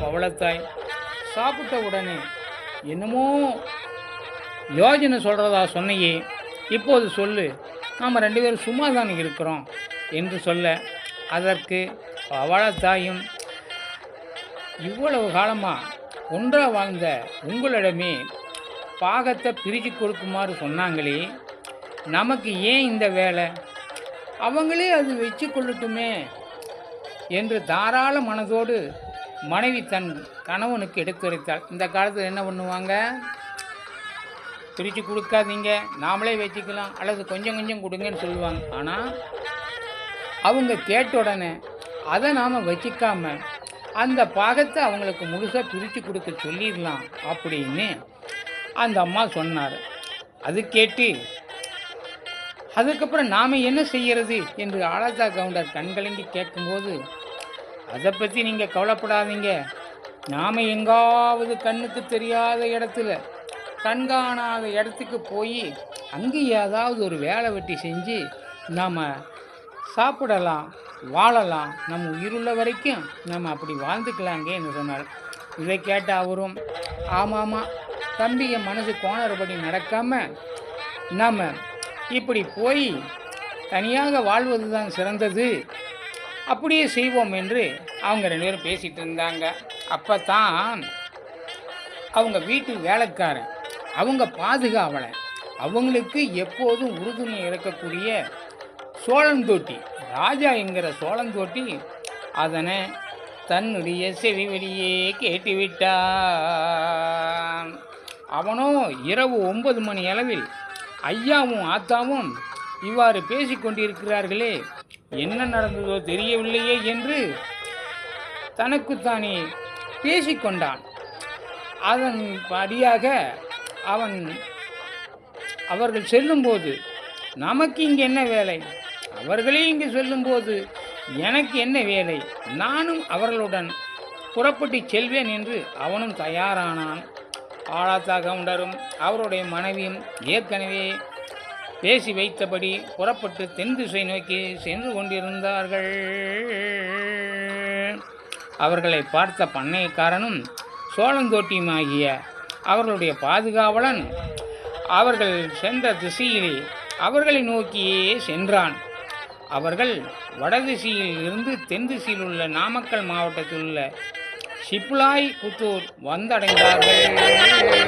பவளத்தாய். சாப்பிட்ட உடனே என்னமோ யோஜனை சொல்கிறதா சொன்னையே இப்போது சொல்லு. நாம் ரெண்டு பேரும் சும்மா தான் இருக்கிறோம் என்று சொல்ல அதற்கு பவளத்தாயும் இவ்வளவு காலமாக ஒன்றாக வாழ்ந்த உங்களிடமே பாகத்தை பிரித்து கொடுக்குமாறு சொன்னாங்களே நமக்கு ஏன் இந்த வேலை? அவங்களே அது வச்சு கொள்ளட்டுமே என்று தாராள மனதோடு மனைவி தன் கணவனுக்கு எடுத்துரைத்தாள் இந்த காலத்தில் என்ன பண்ணுவாங்க? பிரித்து கொடுக்காதீங்க. நாமளே வச்சுக்கலாம். அல்லது கொஞ்சம் கொஞ்சம் கொடுங்கன்னு சொல்லுவாங்க. ஆனால் அவங்க கேட்ட உடனே அதை நாம் வச்சுக்காம அந்த பாகத்தை அவங்களுக்கு முழுசாக பிரித்து கொடுக்க சொல்லிடலாம் அப்படின்னு அந்த அம்மா சொன்னார். அது கேட்டு அதுக்கப்புறம் நாம் என்ன செய்கிறது என்று ஆலாதா கவுண்டர் கண்கலங்கி கேட்கும்போது அதை பற்றி நீங்கள் கவலைப்படாதீங்க. நாம் எங்காவது கண்ணுக்கு தெரியாத இடத்துல கண்காணாத இடத்துக்கு போய் அங்கே ஏதாவது ஒரு வேலை வெட்டி செஞ்சு நாம் சாப்பிடலாம் வாழலாம். நம்ம உயிருள்ள வரைக்கும் நம்ம அப்படி வாழ்ந்துக்கலாங்க என்று சொன்னார். இதை கேட்ட அவரும் ஆமாமா தம்பி என் மனசு கோணறுபடி நடக்காமல் நாம் இப்படி போய் தனியாக வாழ்வது தான் சிறந்தது. அப்படியே செய்வோம் என்று அவங்க ரெண்டு பேரும் பேசிகிட்டு இருந்தாங்க. அப்போ தான் அவங்க வீட்டு வேலைக்காரன் அவங்க பாதுகாவலை அவங்களுக்கு எப்போதும் உறுதுணை இருக்கக்கூடிய சோழந்தோட்டி ராஜா என்கிற சோழந்தோட்டி அதனை தன்னுடைய செவி வெளியே கேட்டுவிட்டான். அவனோ இரவு ஒன்பது மணி அளவில் ஐயாவும் ஆத்தாவும் இவ்வாறு பேசிக்கொண்டிருக்கிறார்களே என்ன நடந்ததோ தெரியவில்லையே என்று தனக்குத்தானே பேசிக்கொண்டான். அதன் படியாக அவன் அவர்கள் செல்லும்போது நமக்கு இங்கே என்ன வேலை? அவர்களே இங்கு செல்லும்போது எனக்கு என்ன வேலை? நானும் அவர்களுடன் புறப்பட்டு செல்வேன் என்று அவனும் தயாரானான். ஆளாத்தா உண்டரும். அவருடைய மனைவியும் ஏற்கனவே பேசி வைத்தபடி புறப்பட்டு தென் திசை நோக்கி சென்று கொண்டிருந்தார்கள். அவர்களை பார்த்த பண்ணைக்காரனும் சோழந்தோட்டியுமாகிய அவர்களுடைய பாதுகாவலன் அவர்கள் சென்ற திசையிலே அவர்களை நோக்கியே சென்றான். அவர்கள் வடதிசையில் இருந்து தென் திசையில் உள்ள நாமக்கல் மாவட்டத்தில் உள்ள சிப்லாய் புத்தூர் வந்தடைந்தார்கள்.